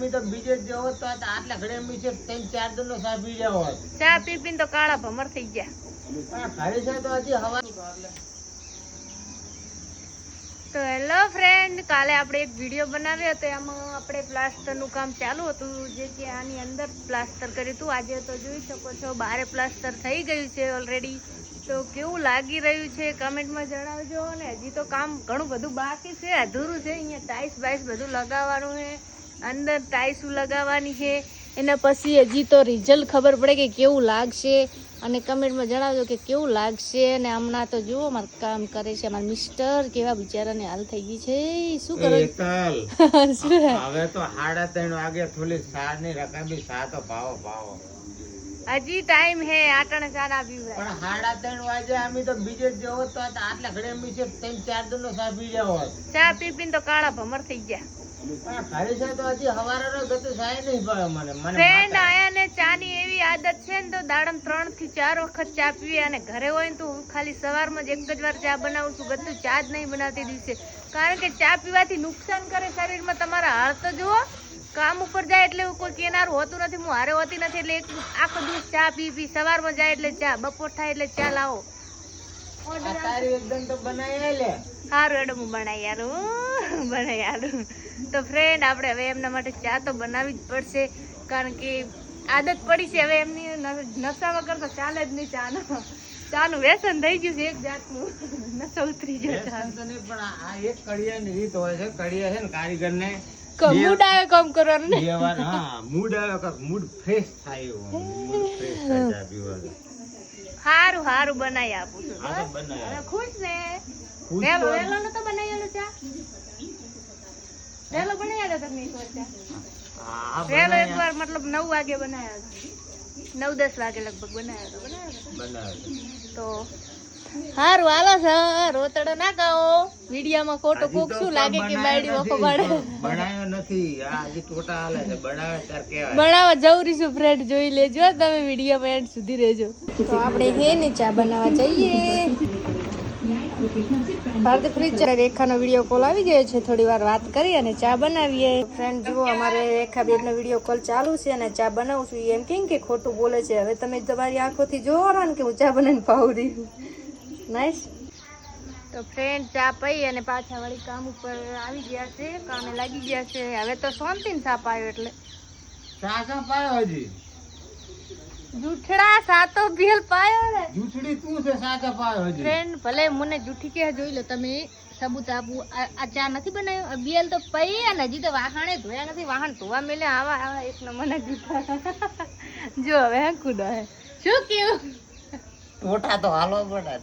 અમે તો બીજે જ હોત તો આટલા ઘડે અમે છે ત્રણ ચાર દિન નો ચા પી ગયા ચા પી પીને તો કાળા ભમર થઈ ગયા. પણ છે તો હજી હવા તો હેલો ફ્રેન્ડ કાલે આપણે એક વીડિયો બનાવ્યો હતો એમાં આપણે પ્લાસ્ટરનું કામ ચાલુ હતું જે કે આની અંદર પ્લાસ્ટર કર્યું હતું. આજે તો જોઈ શકો છો બારે પ્લાસ્ટર થઈ ગયું છે ઓલરેડી તો કેવું લાગી રહ્યું છે કમેન્ટમાં જણાવજો. અને હજી તો કામ ઘણું બધું બાકી છે અધૂરું છે. અહીંયા ટાઈસ બાઈસ બધું લગાવવાનું છે. અંદર ટાઈસું લગાવવાની છે. એના પછી હજી તો રિઝલ્ટ ખબર પડે કે કેવું લાગશે. અને કમેન્ટમાં જણાવજો કે કેવું લાગશે. અને હમણાં તો જુઓ મારું કામ કરે છે મારા મિસ્ટર કેવા બિચારાને હાલ થઈ ગઈ છે. શું કરો? શું? હવે તો સાડા ત્રણ વાગે થોડી સારની રકાબી સા તો ભાવો ભાવો. હજી ટાઈમ હે આટણે ના પીવડાય પણ સાડા ત્રણ વાગે અમે તો બીજે જવો તો આટલા ઘડે છે ત્રણ ચાર દિન નો ચા પી જાવ ચા પી પીને તો કાળા ભમર થઈ ગયા. પણ ઘરે છે તો હજી હવારે ગતું સાય નહીં પડે મને મને ફ્રેન્ડ માથા- આયા ને ચા ની એવી આદત છે ને તો દાડમ ત્રણથી ચાર વખત ચા પીવે અને ઘરે હોય ને તો હું ખાલી સવારમાં જ એક જ વાર ચા બનાવું છું બધું ચા જ નહીં બનાવતી દિવસે. કારણ કે ચા પીવાથી નુકસાન કરે શરીરમાં તમારા હાલ તો જુઓ કામ ઉપર જાય એટલે કોઈ કેનારું હોતું નથી હું હારે હોતી નથી એટલે એક આખો દિવસ ચા પી પી સવારમાં જાય એટલે ચા બપોર થાય એટલે ચા લાવો. તારી એકદમ તો બનાવી લે સારું એડો હું બનાવી આલું. બનાવી આલું. તો ફ્રેન્ડ આપણે હવે એમના માટે ચા તો બનાવવી જ પડશે કારણ કે આદત પડી છે હવે એમની ન- નશા વગર તો ચાલે જ નહીં ચાનો. ચાનું વ્યસન થઈ ગયું છે એક જાતનું. નશો ઉતરી ગયો ચા નહીં પણ આ એક કડિયાની રીત હોય છે. કડિયા છે ને કારીગર ને મૂડ આવે કામ કરવાનું ને. હા મૂડ આવે મૂડ ફ્રેશ થાય મૂડ ફ્રેશ થાય હારું સારું બનાવી આપું છું. તો ખુશ ને વેલો તો- વેલો નતો બનાવી આલો ચા વેલો બનાવી હતા તમે એક વાર ચા હા, એકવાર મતલબ નવ વાગે બનાવ્યા હતા. નવ દસ વાગે લગભગ બનાવ્યા હતો. બનાવ્યો તો હારું હાલો છે રોતડો ના કહો વિડિયામાં ખોટો કોક શું લાગે કે બાયડી વખો પડે? બનાવ્યો નથી. આ હજી ટોટા હાલે છે બનાવે ત્યારે કહેવાય. બનાવવા જવું છું ફ્રેન્ડ જોઈ લેજો તમે વીડિયો એન્ડ સુધી રહેજો. તો આપણે હે ને ચા બનાવવા જઈએ. ભારત ફ્રીજ રેખાનો વીડિયો કોલ આવી ગયો છે થોડી વાર વાત કરી અને ચા બનાવીએ. ફ્રેન્ડ જુઓ અમારે રેખા બેનનો વીડિયો કોલ ચાલુ છે અને ચા બનાવું છું. એમ કેમ કે ખોટું બોલે છે. હવે તમે તમારી આંખોથી જોવો ને કે હું ચા બનાવીને પાવું રહી નાઈસ તો ફ્રેન્ડ ચા પી અને પાછા વળી કામ ઉપર આવી ગયા છે કામે લાગી ગયા છે. હવે તો શાંતિને સાપ આવ્યો એટલે. ચા ચા પાયો હજી? જૂઠડા સાતો ભીલ પાયો ને. જૂઠડી તું છે ચા ચા પાયો હજી? ફ્રેન્ડ ભલે મને જૂઠી કે જોઈ લો તમે. સબૂત આપું આ આ ચા નથી બનાવ્યો? બિયલ તો પઈ અને હજી તો વાહણે ધોયા નથી. વાહણ ધોવા મેલે આવા આવા એક મને જૂઠા. જો હવે હે કુદા હે. શું કેવું ટોટા તો હાલો પડે.